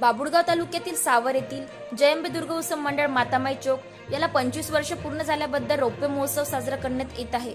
बाबुळगाव तालुक्यातील सावर येथील जयंबे दुर्ग उत्सव मंडळ मातामाई चौक याला पंचवीस वर्ष पूर्ण झाल्याबद्दल रौप्य महोत्सव साजरा करण्यात येत आहे.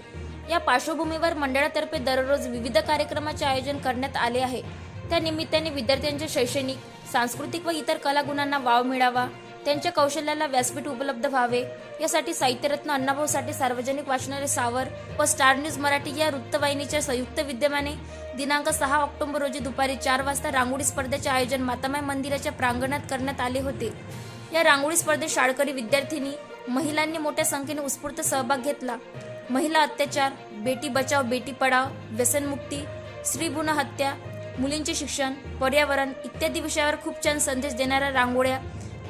या पार्श्वभूमीवर मंडळातर्फे दररोज विविध कार्यक्रमाचे आयोजन करण्यात आले आहे. त्या निमित्ताने विद्यार्थ्यांच्या शैक्षणिक सांस्कृतिक व इतर कलागुणांना वाव मिळावा त्यांच्या कौशल्याला व्यासपीठ उपलब्ध व्हावे. यासाठी साहित्यरत्न अण्णाभाऊ साठे सार्वजनिक वाचनालय सावर व स्टार न्यूज मराठी या वृत्तवाहिनीच्या संयुक्त विद्यमाने दिनांक सहा ऑक्टोबर रोजी दुपारी चार वाजता रांगोळी स्पर्धेचे आयोजन मातामाई मंदिराच्या प्रांगणात करण्यात आले होते. या रांगोळी स्पर्धेत शाळकरी विद्यार्थिनी महिलांनी मोठ्या संख्येने उत्स्फूर्त सहभाग घेतला. महिला अत्याचार बेटी बचाव बेटी पढाव व्यसनमुक्ती स्त्री हत्या मुलींचे शिक्षण पर्यावरण इत्यादी विषयावर खूप छान संदेश देणाऱ्या रांगोळ्या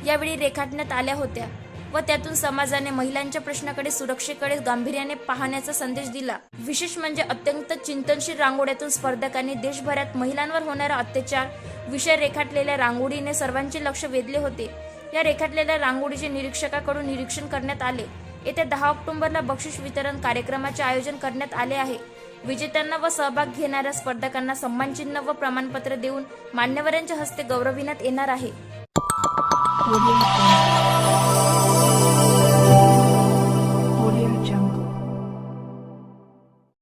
यावेळी रेखाटण्यात आल्या होत्या व त्यातून समाजाने महिलांच्या प्रश्नाकडे सुरक्षेकडे गांभीर्याने पाहण्याचा संदेश दिला. विशेष म्हणजे अत्यंत चिंतनशील रांगोळ्यातून स्पर्धकांनी देशभरात महिलांवर होणारा अत्याचार विषय रेखाटलेल्या रांगोळीने सर्वांचे लक्ष वेधले होते. या रेखाटलेल्या रांगोळीचे निरीक्षकाकडून निरीक्षण करण्यात आले. येत्या दहा ऑक्टोबरला बक्षीस वितरण कार्यक्रमाचे आयोजन करण्यात आले आहे. विजेत्यांना व सहभाग घेणाऱ्या स्पर्धकांना सन्मानचिन्ह व प्रमाणपत्र देऊन मान्यवरांच्या हस्ते गौरविण्यात येणार आहे. Audio